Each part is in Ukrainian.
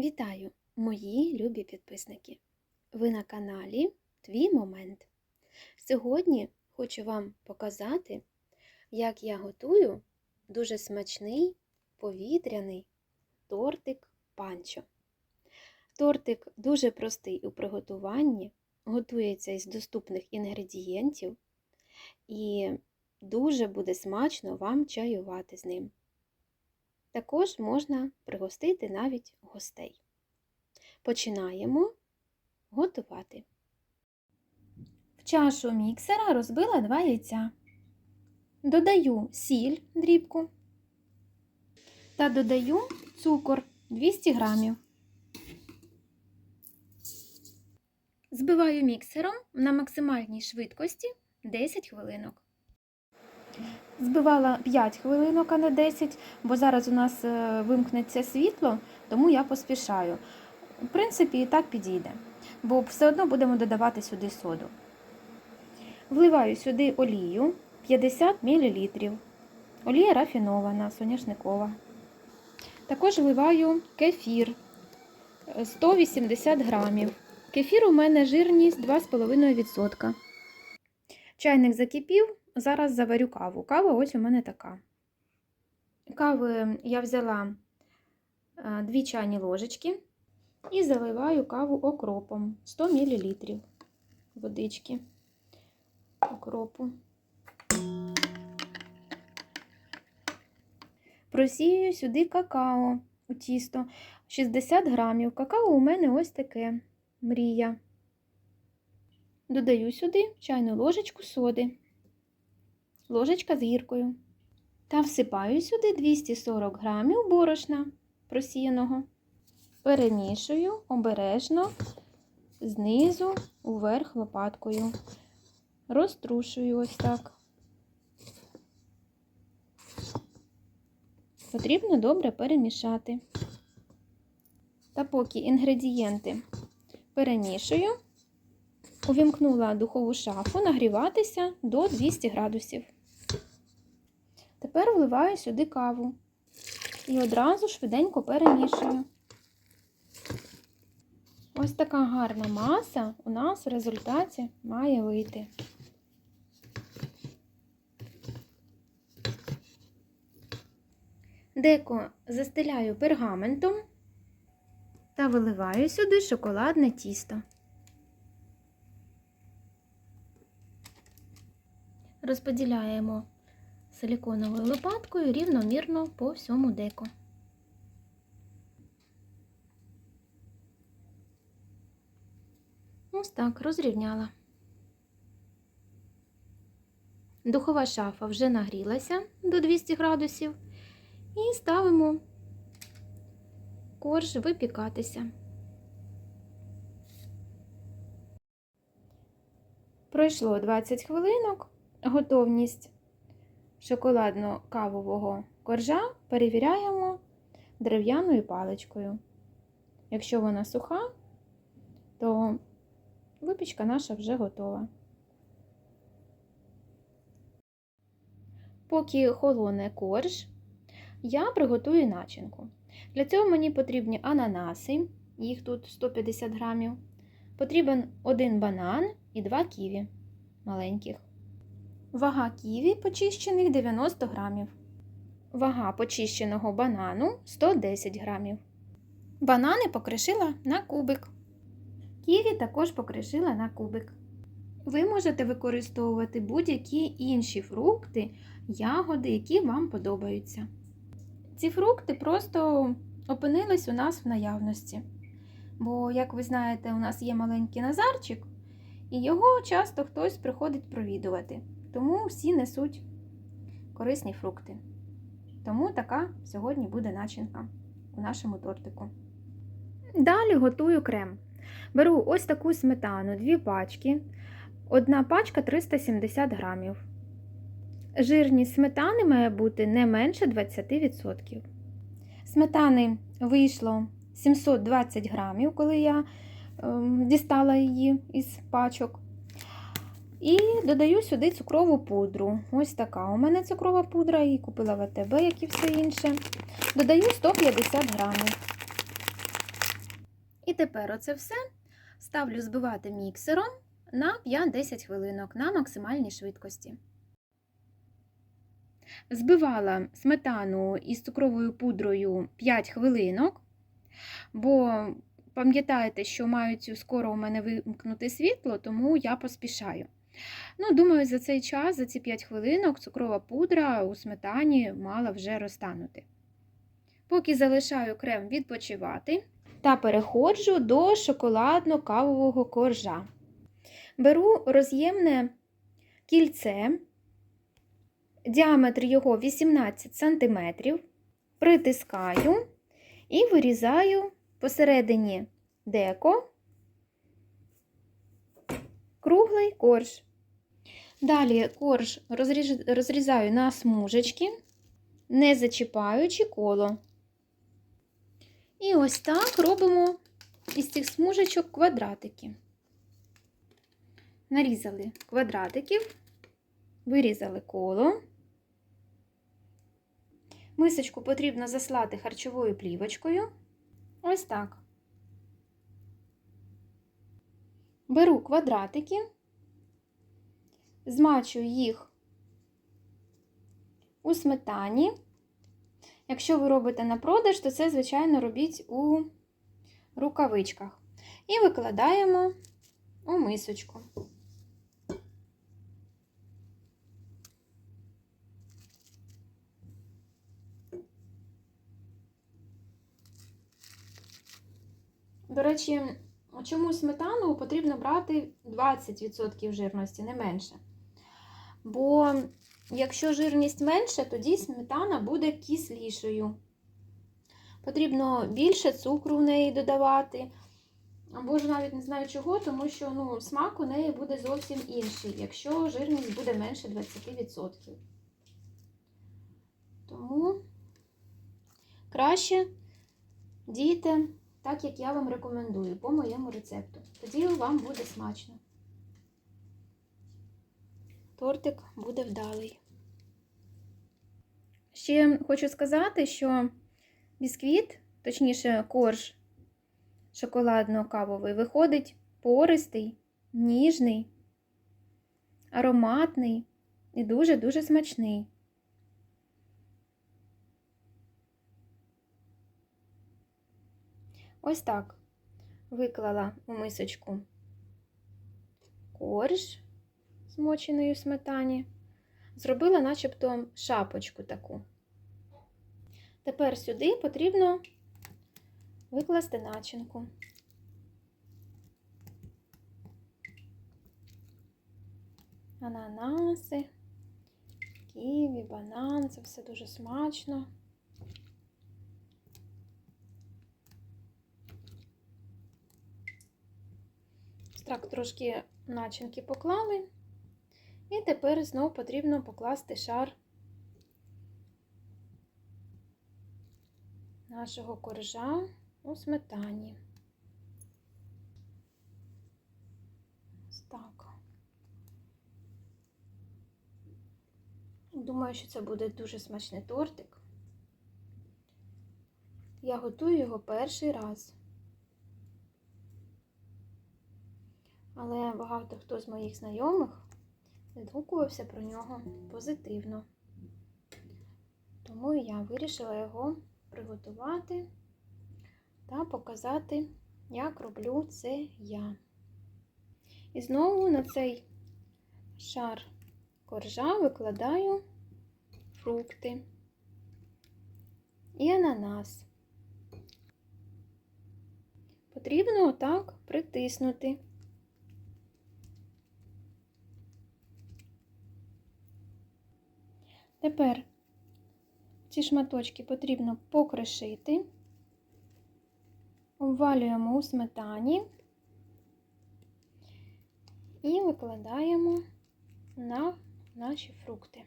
Вітаю, мої любі підписники! Ви на каналі Твій Момент. Сьогодні хочу вам показати, як я готую дуже смачний повітряний тортик панчо. Тортик дуже простий у приготуванні, готується із доступних інгредієнтів і дуже буде смачно вам чаювати з ним. Також можна пригостити навіть гостей. Починаємо готувати. В чашу міксера розбила 2 яйця. Додаю сіль дрібку та додаю цукор 200 грамів. Збиваю міксером на максимальній швидкості 10 хвилинок. Збивала 5 хвилинок, а не 10, бо зараз у нас е, вимкнеться світло, тому я поспішаю. В принципі, і так підійде, бо все одно будемо додавати сюди соду. Вливаю сюди олію 50 мл. Олія рафінована, соняшникова. Також вливаю кефір 180 грамів. Кефір у мене жирність 2,5%. Чайник закипів. Зараз заварю каву. Кава ось у мене така. Кави я взяла 2 чайні ложечки і заливаю каву окропом 100 мл водички окропу. Просію сюди какао у тісто 60 грамів. Какао у мене ось таке мрія. Додаю сюди чайну ложечку соди ложечка з гіркою. Та всипаю сюди 240 грамів борошна просіяного. Перемішую обережно знизу уверх лопаткою. Розтрушую ось так. Потрібно добре перемішати. Та поки інгредієнти перемішую, увімкнула духову шафу нагріватися до 200 градусів. Тепер вливаю сюди каву і одразу швиденько перемішую. Ось така гарна маса у нас в результаті має вийти. Деко застеляю пергаментом та виливаю сюди шоколадне тісто. Розподіляємо силіконовою лопаткою рівномірно по всьому деку. Ось так розрівняла. Духова шафа вже нагрілася до 200 градусів і ставимо корж випікатися. Пройшло 20 хвилинок, готовність шоколадно-кавового коржа перевіряємо дерев'яною паличкою. Якщо вона суха, то випічка наша вже готова. Поки холоне корж, я приготую начинку. Для цього мені потрібні ананаси, їх тут 150 грамів. Потрібен один банан і два ківі маленьких. Вага ківі почищених 90 грамів. Вага почищеного банану 110 грамів. Банани покришила на кубик. Ківі також покришила на кубик. Ви можете використовувати будь-які інші фрукти, ягоди, які вам подобаються. Ці фрукти просто опинились у нас в наявності. Бо, як ви знаєте, у нас є маленький назарчик, і його часто хтось приходить провідувати. Тому всі несуть корисні фрукти. Тому така сьогодні буде начинка у нашому тортику. Далі готую крем. Беру ось таку сметану, дві пачки. Одна пачка 370 грамів. Жирність сметани має бути не менше 20%. Сметани вийшло 720 грамів, коли я е, дістала її із пачок. І додаю сюди цукрову пудру. Ось така. У мене цукрова пудра, її купила в АТБ, як і все інше. Додаю 150 грамів. І тепер оце все ставлю збивати міксером на 5-10 хвилинок на максимальній швидкості. Збивала сметану із цукровою пудрою 5 хвилинок, бо пам'ятаєте, що мають скоро у мене вимкнути світло, тому я поспішаю. Ну, думаю, за цей час, за ці 5 хвилинок, цукрова пудра у сметані мала вже розтанути. Поки залишаю крем відпочивати та переходжу до шоколадно-кавового коржа. Беру роз'ємне кільце, діаметр його 18 см, притискаю і вирізаю посередині деко круглий корж. Далі корж розрізаю на смужечки, не зачіпаючи коло. І ось так робимо із цих смужечок квадратики. Нарізали квадратиків, вирізали коло. Мисочку потрібно заслати харчовою плівочкою. Ось так. Беру квадратики, змачую їх у сметані. Якщо ви робите на продаж, то це, звичайно, робіть у рукавичках. І викладаємо у мисочку. До речі, чому сметану потрібно брати 20% жирності, не менше. Бо якщо жирність менша, тоді сметана буде кислішою. Потрібно більше цукру в неї додавати. Або ж навіть не знаю чого, тому що ну, смак у неї буде зовсім інший, якщо жирність буде менше 20%. Тому краще дійте так, як я вам рекомендую, по моєму рецепту. Тоді вам буде смачно. Тортик буде вдалий. Ще хочу сказати, що бісквіт, точніше, корж шоколадно-кавовий, виходить пористий, ніжний, ароматний і дуже-дуже смачний. Ось так виклала у мисочку корж змоченої в сметані, зробила начебто шапочку таку. Тепер сюди потрібно викласти начинку. Ананаси, ківі, банан, це все дуже смачно. Так, трошки начинки поклали. І тепер знову потрібно покласти шар нашого коржа у сметані. Ось так. Думаю, що це буде дуже смачний тортик. Я готую його перший раз. Але багато хто з моїх знайомих відгукувався про нього позитивно. Тому я вирішила його приготувати та показати, як роблю це я. І знову на цей шар коржа викладаю фрукти і ананас. Потрібно отак притиснути. Тепер ці шматочки потрібно покришити, обвалюємо у сметані і викладаємо на наші фрукти.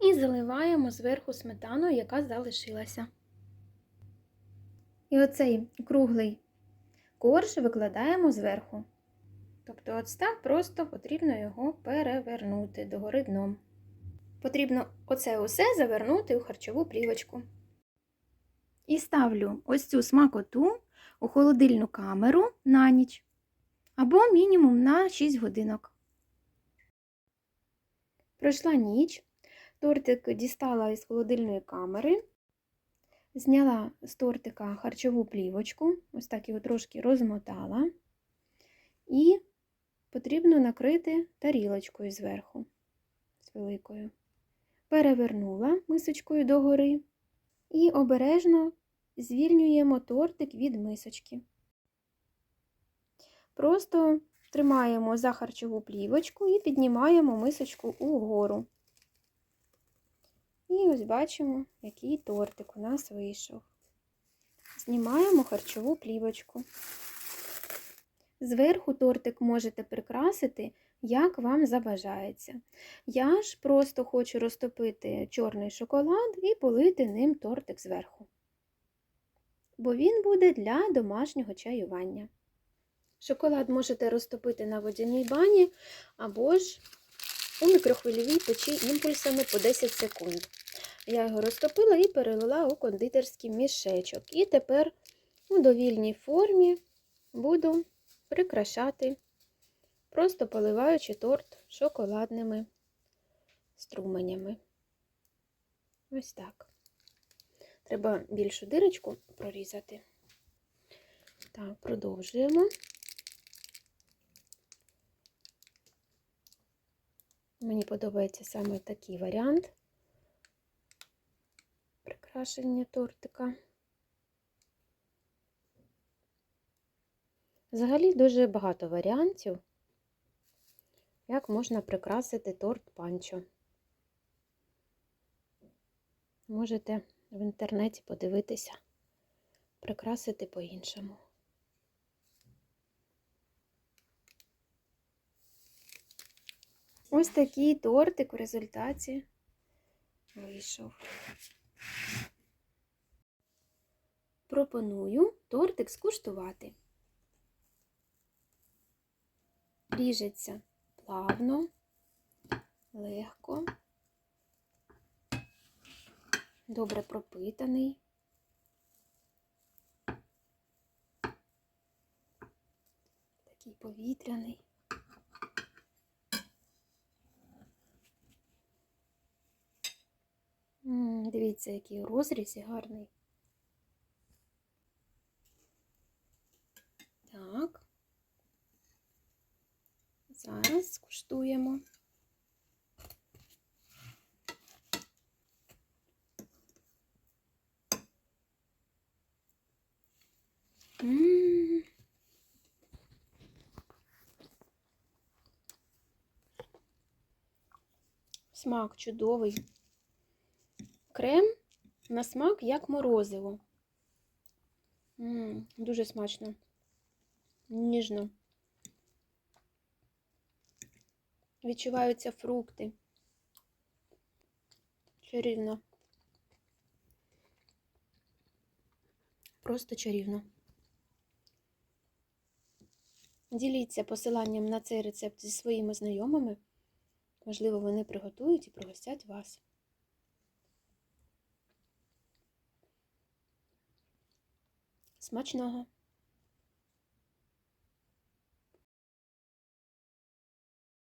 І заливаємо зверху сметаною, яка залишилася. І оцей круглий корж викладаємо зверху. Тобто, ось так просто потрібно його перевернути догори дном. Потрібно оце усе завернути у харчову плівочку. І ставлю ось цю смакоту у холодильну камеру на ніч або мінімум на 6 годинок. Пройшла ніч, тортик дістала із холодильної камери, зняла з тортика харчову плівочку, ось так його трошки розмотала, і потрібно накрити тарілочкою зверху, з великою. Перевернула мисочкою догори і обережно звільнюємо тортик від мисочки. Просто тримаємо за харчову плівочку і піднімаємо мисочку угору. І ось бачимо, який тортик у нас вийшов. Знімаємо харчову плівочку. Зверху тортик можете прикрасити, як вам забажається. Я ж просто хочу розтопити чорний шоколад і полити ним тортик зверху. Бо він буде для домашнього чаювання. Шоколад можете розтопити на водяній бані або ж у мікрохвильовій печі імпульсами по 10 секунд. Я його розтопила і перелила у кондитерський мішечок. І тепер у довільній формі буду прикрашати, просто поливаючи торт шоколадними струменями. Ось так. Треба більшу дирочку прорізати. Так, продовжуємо. Мені подобається саме такий варіант прикрашення тортика. Взагалі дуже багато варіантів, як можна прикрасити торт панчо. Можете в інтернеті подивитися, прикрасити по-іншому. Ось такий тортик в результаті вийшов. Пропоную тортик скуштувати. Ріжеться плавно, легко, добре пропитаний. Такий повітряний. Дивіться, який у розрізі гарний. Так. Зараз скуштуємо. М. Смак чудовий. Крем на смак як морозиво. М, Дуже смачно, ніжно. Відчуваються фрукти. Чарівно. Просто чарівно. Діліться посиланням на цей рецепт зі своїми знайомими. Можливо, вони приготують і пригостять вас. Смачного!